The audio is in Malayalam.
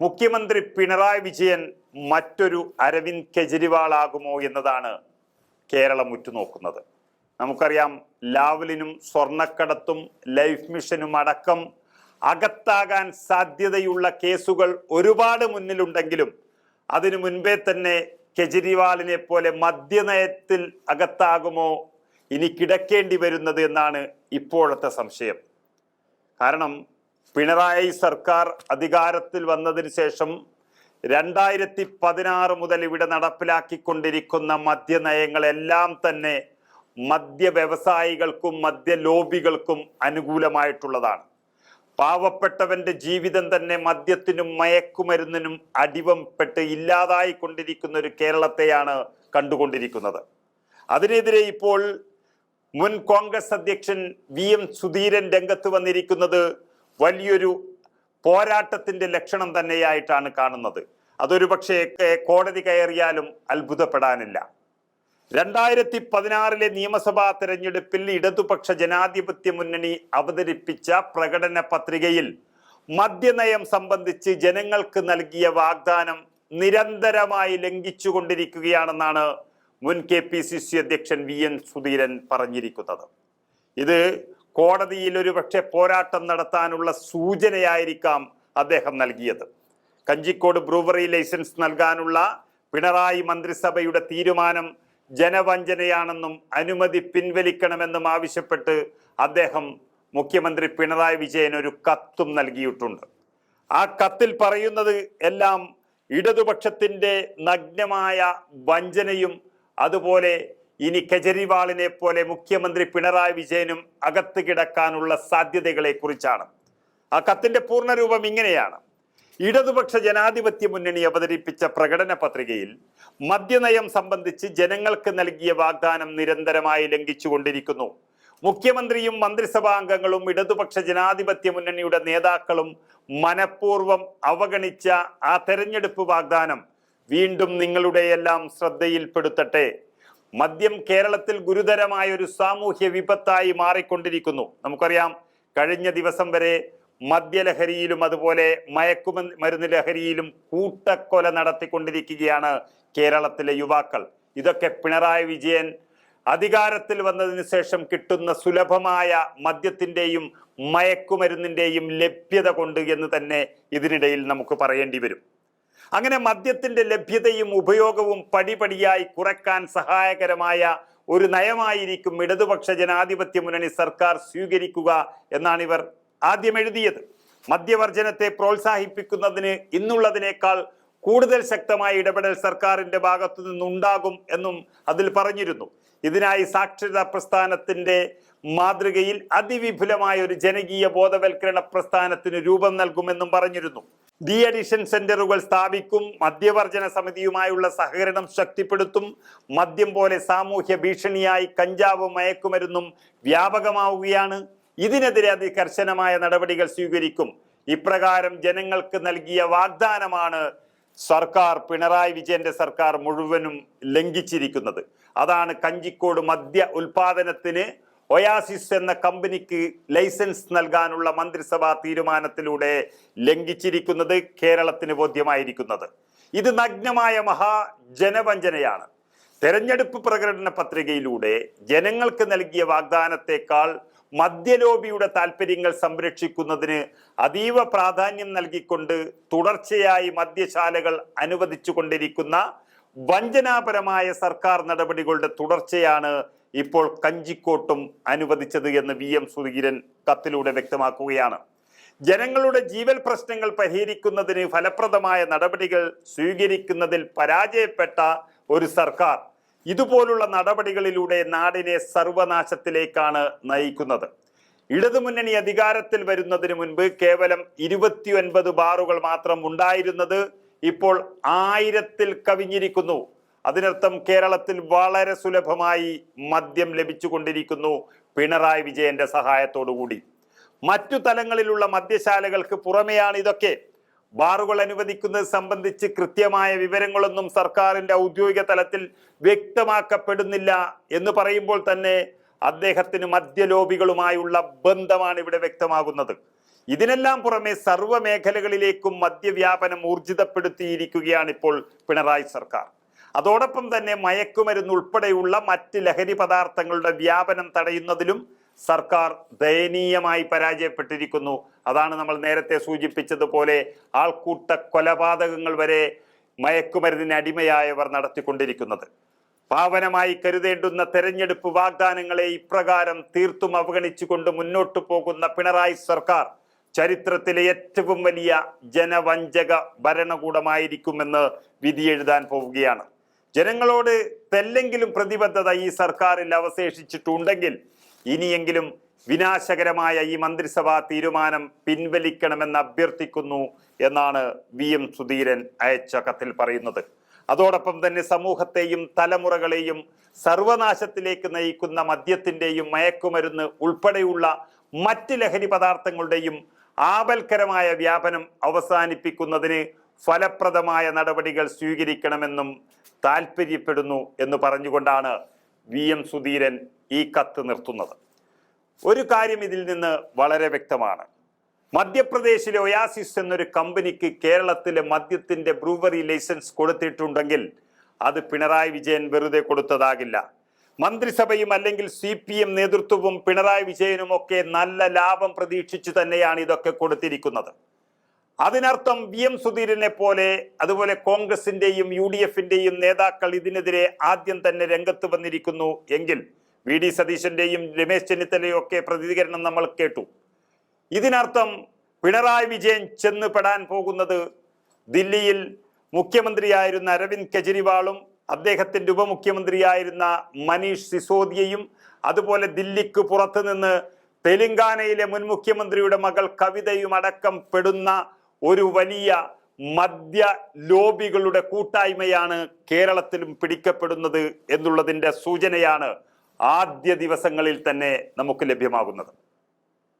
മുഖ്യമന്ത്രി പിണറായി വിജയൻ മറ്റൊരു അരവിന്ദ് കെജ്രിവാൾ ആകുമോ എന്നതാണ് കേരളം ഉറ്റുനോക്കുന്നത്. നമുക്കറിയാം ലാവലിനും സ്വർണക്കടത്തും ലൈഫ് മിഷനും അടക്കം അകത്താകാൻ സാധ്യതയുള്ള കേസുകൾ ഒരുപാട് മുന്നിലുണ്ടെങ്കിലും അതിനു മുൻപേ തന്നെ കെജ്രിവാളിനെ പോലെ മദ്യനയത്തിൽ അകത്താകുമോ ഇനി കിടക്കേണ്ടി വരുന്നത് എന്നാണ് ഇപ്പോഴത്തെ സംശയം. കാരണം പിണറായി സർക്കാർ അധികാരത്തിൽ വന്നതിന് ശേഷം രണ്ടായിരത്തി പതിനാറ് മുതൽ ഇവിടെ നടപ്പിലാക്കിക്കൊണ്ടിരിക്കുന്ന മദ്യനയങ്ങളെല്ലാം തന്നെ മദ്യ വ്യവസായികൾക്കും മദ്യ ലോബികൾക്കും അനുകൂലമായിട്ടുള്ളതാണ്. പാവപ്പെട്ടവന്റെ ജീവിതം തന്നെ മദ്യത്തിനും മയക്കുമരുന്നിനും അടിവംപ്പെട്ട് ഇല്ലാതായി കൊണ്ടിരിക്കുന്ന ഒരു കേരളത്തെയാണ് കണ്ടുകൊണ്ടിരിക്കുന്നത്. അതിനെതിരെ ഇപ്പോൾ മുൻ കോൺഗ്രസ് അധ്യക്ഷൻ വി എം സുധീരൻ രംഗത്ത് വന്നിരിക്കുന്നത് വലിയൊരു പോരാട്ടത്തിന്റെ ലക്ഷണം തന്നെയായിട്ടാണ് കാണുന്നത്. അതൊരു പക്ഷേ കോടതി കയറിയാലും അത്ഭുതപ്പെടാനില്ല. രണ്ടായിരത്തി പതിനാറിലെ നിയമസഭാ തെരഞ്ഞെടുപ്പിൽ ഇടതുപക്ഷ ജനാധിപത്യ മുന്നണി അവതരിപ്പിച്ച പ്രകടന പത്രികയിൽ മദ്യനയം സംബന്ധിച്ച് ജനങ്ങൾക്ക് നൽകിയ വാഗ്ദാനം നിരന്തരമായി ലംഘിച്ചുകൊണ്ടിരിക്കുകയാണെന്നാണ് മുൻ കെ പി സി സി അധ്യക്ഷൻ വി എൻ സുധീരൻ പറഞ്ഞിരിക്കുന്നത്. ഇത് കോടതിയിൽ ഒരു പക്ഷേ പോരാട്ടം നടത്താനുള്ള സൂചനയായിരിക്കാം അദ്ദേഹം നൽകിയത്. കഞ്ചിക്കോട് ബ്രൂവറി ലൈസൻസ് നൽകാനുള്ള പിണറായി മന്ത്രിസഭയുടെ തീരുമാനം ജനവഞ്ചനയാണെന്നും അനുമതി പിൻവലിക്കണമെന്നും ആവശ്യപ്പെട്ട് അദ്ദേഹം മുഖ്യമന്ത്രി പിണറായി വിജയൻ ഒരു കത്തും നൽകിയിട്ടുണ്ട്. ആ കത്തിൽ പറയുന്നത് എല്ലാം ഇടതുപക്ഷത്തിന്റെ നഗ്നമായ വഞ്ചനയും അതുപോലെ ഇനി കെജ്രിവാളിനെ പോലെ മുഖ്യമന്ത്രി പിണറായി വിജയനും അകത്ത് കിടക്കാനുള്ള സാധ്യതകളെ കുറിച്ചാണ്. ആ കത്തിന്റെ പൂർണരൂപം ഇങ്ങനെയാണ്. ഇടതുപക്ഷ ജനാധിപത്യ മുന്നണി അവതരിപ്പിച്ച പ്രകടന പത്രികയിൽ മദ്യനയം സംബന്ധിച്ച് ജനങ്ങൾക്ക് നൽകിയ വാഗ്ദാനം നിരന്തരമായി ലംഘിച്ചുകൊണ്ടിരിക്കുന്നു. മുഖ്യമന്ത്രിയും മന്ത്രിസഭാ അംഗങ്ങളും ഇടതുപക്ഷ ജനാധിപത്യ മുന്നണിയുടെ നേതാക്കളും മനഃപൂർവം അവഗണിച്ച ആ തെരഞ്ഞെടുപ്പ് വാഗ്ദാനം വീണ്ടും നിങ്ങളുടെയെല്ലാം ശ്രദ്ധയിൽപ്പെടുത്തട്ടെ. മദ്യം കേരളത്തിൽ ഗുരുതരമായ ഒരു സാമൂഹ്യ വിപത്തായി മാറിക്കൊണ്ടിരിക്കുന്നു. നമുക്കറിയാം കഴിഞ്ഞ ദിവസം വരെ മദ്യലഹരിയിലും അതുപോലെ മയക്കുമ മരുന്ന് ലഹരിയിലും കൂട്ടക്കൊല നടത്തിക്കൊണ്ടിരിക്കുകയാണ് കേരളത്തിലെ യുവാക്കൾ. ഇതൊക്കെ പിണറായി വിജയൻ അധികാരത്തിൽ വന്നതിന് ശേഷം കിട്ടുന്ന സുലഭമായ മദ്യത്തിന്റെയും മയക്കുമരുന്നിന്റെയും ലഭ്യത കൊണ്ട് എന്ന് തന്നെ ഇതിനിടയിൽ നമുക്ക് പറയേണ്ടി വരും. അങ്ങനെ മദ്യത്തിന്റെ ലഭ്യതയും ഉപയോഗവും പടിപടിയായി കുറയ്ക്കാൻ സഹായകരമായ ഒരു നയമായിരിക്കും ഇടതുപക്ഷ ജനാധിപത്യ മുന്നണി സർക്കാർ സ്വീകരിക്കുക എന്നാണ് ഇവർ ആദ്യം എഴുതിയത്. മദ്യവർജനത്തെ പ്രോത്സാഹിപ്പിക്കുന്നതിന് ഇന്നുള്ളതിനേക്കാൾ കൂടുതൽ ശക്തമായ ഇടപെടൽ സർക്കാരിന്റെ ഭാഗത്തു നിന്നുണ്ടാകും എന്നും അതിൽ പറഞ്ഞിരുന്നു. ഇതിനായി സാക്ഷരതാ പ്രസ്ഥാനത്തിന്റെ മാതൃകയിൽ അതിവിപുലമായ ഒരു ജനകീയ ബോധവൽക്കരണ പ്രസ്ഥാനത്തിന് രൂപം നൽകുമെന്നും പറഞ്ഞിരുന്നു. ഡി അഡിഷൻ സെന്ററുകൾ സ്ഥാപിക്കും മദ്യവർജന സമിതിയുമായുള്ള സഹകരണം ശക്തിപ്പെടുത്തും മദ്യം പോലെ സാമൂഹ്യ ഭീഷണിയായി കഞ്ചാവ് മയക്കുമരുന്നും വ്യാപകമാവുകയാണ്. ഇതിനെതിരെ അതികർശനമായ നടപടികൾ സ്വീകരിക്കും. ഇപ്രകാരം ജനങ്ങൾക്ക് നൽകിയ വാഗ്ദാനമാണ് സർക്കാർ പിണറായി വിജയന്റെ സർക്കാർ മുഴുവനും ലംഘിച്ചിരിക്കുന്നത്. അതാണ് കഞ്ചിക്കോട് മദ്യ ഉൽപാദനത്തിന് ഒയാസിസ് എന്ന കമ്പനിക്ക് ലൈസൻസ് നൽകാനുള്ള മന്ത്രിസഭാ തീരുമാനത്തിലൂടെ ലംഘിച്ചിരിക്കുന്നത് കേരളത്തിന് ബോധ്യമായിരിക്കുന്നത്. ഇത് നഗ്നമായ മഹാ ജനവഞ്ചനയാണ്. തെരഞ്ഞെടുപ്പ് പ്രകടന പത്രികയിലൂടെ ജനങ്ങൾക്ക് നൽകിയ വാഗ്ദാനത്തെക്കാൾ മദ്യലോബിയുടെ താല്പര്യങ്ങൾ സംരക്ഷിക്കുന്നതിന് അതീവ പ്രാധാന്യം നൽകിക്കൊണ്ട് തുടർച്ചയായി മദ്യശാലകൾ അനുവദിച്ചു കൊണ്ടിരിക്കുന്ന വഞ്ചനാപരമായ സർക്കാർ നടപടികളുടെ തുടർച്ചയാണ് ഇപ്പോൾ കഞ്ചിക്കോട്ടും അനുവദിച്ചത് എന്ന് വി എം സുധീരൻ കത്തിലൂടെ വ്യക്തമാക്കുകയാണ്. ജനങ്ങളുടെ ജീവൽ പ്രശ്നങ്ങൾ പരിഹരിക്കുന്നതിന് ഫലപ്രദമായ നടപടികൾ സ്വീകരിക്കുന്നതിൽ പരാജയപ്പെട്ട ഒരു സർക്കാർ ഇതുപോലുള്ള നടപടികളിലൂടെ നാടിനെ സർവനാശത്തിലേക്കാണ് നയിക്കുന്നത്. ഇടതുമുന്നണി അധികാരത്തിൽ വരുന്നതിന് മുൻപ് കേവലം ഇരുപത്തിയൊൻപത് ബാറുകൾ മാത്രം ഉണ്ടായിരുന്നത് ഇപ്പോൾ ആയിരത്തിൽ കവിഞ്ഞിരിക്കുന്നു. അതിനർത്ഥം കേരളത്തിൽ വളരെ സുലഭമായി മദ്യം ലഭിച്ചുകൊണ്ടിരിക്കുന്നു പിണറായി വിജയന്റെ സഹായത്തോടുകൂടി. മറ്റു തലങ്ങളിലുള്ള മദ്യശാലകൾക്ക് പുറമെയാണ് ഇതൊക്കെ. ബാറുകൾ അനുവദിക്കുന്നത് സംബന്ധിച്ച് കൃത്യമായ വിവരങ്ങളൊന്നും സർക്കാരിന്റെ ഔദ്യോഗിക തലത്തിൽ വ്യക്തമാക്കപ്പെടുന്നില്ല എന്ന് പറയുമ്പോൾ തന്നെ അദ്ദേഹത്തിന് മദ്യലോബികളുമായുള്ള ബന്ധമാണ് ഇവിടെ വ്യക്തമാകുന്നത്. ഇതിനെല്ലാം പുറമെ സർവ മേഖലകളിലേക്കും മദ്യവ്യാപനം ഊർജിതപ്പെടുത്തിയിരിക്കുകയാണ് ഇപ്പോൾ പിണറായി സർക്കാർ. അതോടൊപ്പം തന്നെ മയക്കുമരുന്ന് ഉൾപ്പെടെയുള്ള മറ്റ് ലഹരി പദാർത്ഥങ്ങളുടെ വ്യാപനം തടയുന്നതിലും സർക്കാർ ദയനീയമായി പരാജയപ്പെട്ടിരിക്കുന്നു. അതാണ് നമ്മൾ നേരത്തെ സൂചിപ്പിച്ചതുപോലെ ആൾക്കൂട്ട കൊലപാതകങ്ങൾ വരെ മയക്കുമരുന്നിന് അടിമയായവർ നടത്തിക്കൊണ്ടിരിക്കുന്നത്. പാവനമായി കരുതേണ്ടുന്ന തെരഞ്ഞെടുപ്പ് വാഗ്ദാനങ്ങളെ ഇപ്രകാരം തീർത്തും അവഗണിച്ചുകൊണ്ട് മുന്നോട്ടു പോകുന്ന പിണറായി സർക്കാർ ചരിത്രത്തിലെ ഏറ്റവും വലിയ ജനവഞ്ചക ഭരണകൂടമായിരിക്കുമെന്ന് വിധിയെഴുതാൻ പോവുകയാണ്. ജനങ്ങളോട് തെല്ലെങ്കിലും പ്രതിബദ്ധത ഈ സർക്കാരിൽ അവശേഷിച്ചിട്ടുണ്ടെങ്കിൽ ഇനിയെങ്കിലും വിനാശകരമായ ഈ മന്ത്രിസഭാ തീരുമാനം പിൻവലിക്കണമെന്ന് അഭ്യർത്ഥിക്കുന്നു എന്നാണ് വി എം സുധീരൻ അയച്ച കത്തിൽ പറയുന്നത്. അതോടൊപ്പം തന്നെ സമൂഹത്തെയും തലമുറകളെയും സർവനാശത്തിലേക്ക് നയിക്കുന്ന മദ്യത്തിന്റെയും മയക്കുമരുന്ന് ഉൾപ്പെടെയുള്ള മറ്റ് ലഹരി പദാർത്ഥങ്ങളുടെയും ആപൽക്കരമായ വ്യാപനം അവസാനിപ്പിക്കുന്നതിന് ഫലപ്രദമായ നടപടികൾ സ്വീകരിക്കണമെന്നും താൽപ്പര്യപ്പെടുന്നു എന്ന് പറഞ്ഞുകൊണ്ടാണ് വി എം സുധീരൻ ഈ കത്ത് നിർത്തുന്നത്. ഒരു കാര്യം ഇതിൽ നിന്ന് വളരെ വ്യക്തമാണ്. മധ്യപ്രദേശിലെ ഒയാസിസ് എന്നൊരു കമ്പനിക്ക് കേരളത്തിലെ മദ്യത്തിന്റെ ബ്രൂവറി ലൈസൻസ് കൊടുത്തിട്ടുണ്ടെങ്കിൽ അത് പിണറായി വിജയൻ വെറുതെ കൊടുത്തതാകില്ല. മന്ത്രിസഭയും അല്ലെങ്കിൽ സി പി എം നേതൃത്വവും പിണറായി വിജയനും ഒക്കെ നല്ല ലാഭം പ്രതീക്ഷിച്ചു തന്നെയാണ് ഇതൊക്കെ കൊടുത്തിരിക്കുന്നത്. അതിനർത്ഥം വി എം സുധീരനെ പോലെ അതുപോലെ കോൺഗ്രസിന്റെയും യു ഡി എഫിന്റെയും നേതാക്കൾ ഇതിനെതിരെ ആദ്യം തന്നെ രംഗത്ത് വന്നിരിക്കുന്നു എങ്കിൽ വി ഡി സതീശന്റെയും രമേശ് ചെന്നിത്തലയും ഒക്കെ പ്രതികരണം നമ്മൾ കേട്ടു. ഇതിനർത്ഥം പിണറായി വിജയൻ ചെന്ന് പെടാൻ പോകുന്നത് ദില്ലിയിൽ മുഖ്യമന്ത്രിയായിരുന്ന അരവിന്ദ് കെജ്രിവാളും അദ്ദേഹത്തിന്റെ ഉപമുഖ്യമന്ത്രിയായിരുന്ന മനീഷ് സിസോദിയയും അതുപോലെ ദില്ലിക്ക് പുറത്തുനിന്ന് തെലുങ്കാനയിലെ മുൻ മുഖ്യമന്ത്രിയുടെ മകൾ കവിതയും അടക്കം പെടുന്ന ഒരു വലിയ മദ്യ ലോബികളുടെ കൂട്ടായ്മയാണ് കേരളത്തിലും പിടിക്കപ്പെടുന്നത് എന്നുള്ളതിന്റെ സൂചനയാണ് ആദ്യ ദിവസങ്ങളിൽ തന്നെ നമുക്ക് ലഭ്യമാകുന്നത്.